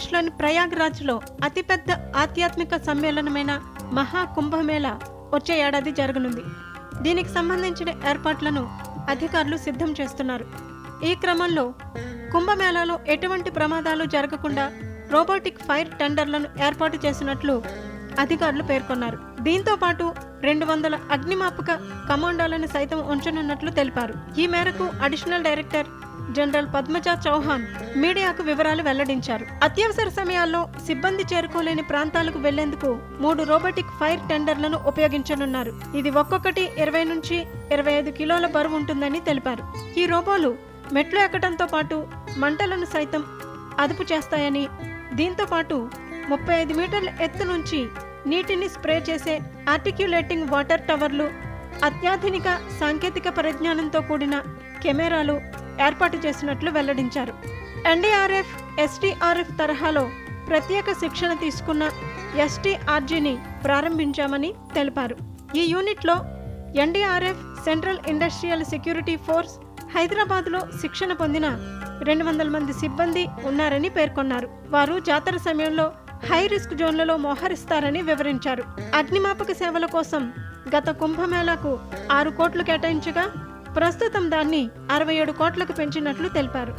ఉత్తరప్రదేశ్లోని ప్రయాగ్రాజ్లో అతిపెద్ద ఆధ్యాత్మిక సమ్మేళనమైన మహా కుంభమేళ వచ్చే ఏడాది జరగనుంది. దీనికి సంబంధించిన ఏర్పాట్లను అధికారులు సిద్ధం చేస్తున్నారు. ఈ క్రమంలో కుంభమేళాలో ఎటువంటి ప్రమాదాలు జరగకుండా రోబోటిక్ ఫైర్ టెండర్లను ఏర్పాటు చేసినట్లు అధికారులు పేర్కొన్నారు. దీంతో పాటు రెండు వందల అగ్నిమాపక కమాండోలను సైతం ఉంచనున్నట్లు తెలిపారు. ఈ మేరకు additional director general Padmaja Chauhan మీడియాకు వివరాలు వెల్లడించారు. అత్యవసర సమయాల్లో సిబ్బంది చేరుకోలేని ప్రాంతాలకు వెళ్ళేందుకు మూడు రోబోటిక్ ఫైర్ టెండర్లను ఉపయోగించనున్నారు. ఇది ఒక్కొక్కటి ఇరవై నుంచి ఇరవై ఐదు కిలోల బరువు ఉంటుందని తెలిపారు. ఈ రోబోలు మెట్లు ఎక్కడంతో పాటు మంటలను సైతం అదుపు చేస్తాయని దీంతో పాటు ముప్పై ఐదు మీటర్ల ఎత్తు నుంచి నీటిని స్ప్రే చేసే ఆర్టిక్యులేటింగ్ వాటర్ టవర్లు అత్యాధునిక సాంకేతిక పరిజ్ఞానంతో కూడిన కెమెరాలు ఏర్పాటు చేసినట్లు వెల్లడించారు. ఎన్డీఆర్ఎఫ్ ఎస్టీఆర్ఎఫ్ తరహాలో ప్రత్యేక శిక్షణ తీసుకున్న ఎస్టీఆర్జీని ప్రారంభించామని తెలిపారు. ఈ యూనిట్లో NDRF central industrial security force హైదరాబాద్లో శిక్షణ పొందిన రెండు వందల మంది సిబ్బంది ఉన్నారని పేర్కొన్నారు. వారు జాతర సమయంలో హై రిస్క్ జోన్లలో మోహరిస్తారని వివరించారు. అగ్నిమాపక సేవల కోసం గత కుంభమేళాకు ఆరు కోట్లు కేటాయించగా ప్రస్తుతం దాన్ని అరవై ఏడు కోట్లకు పెంచినట్లు తెలిపారు.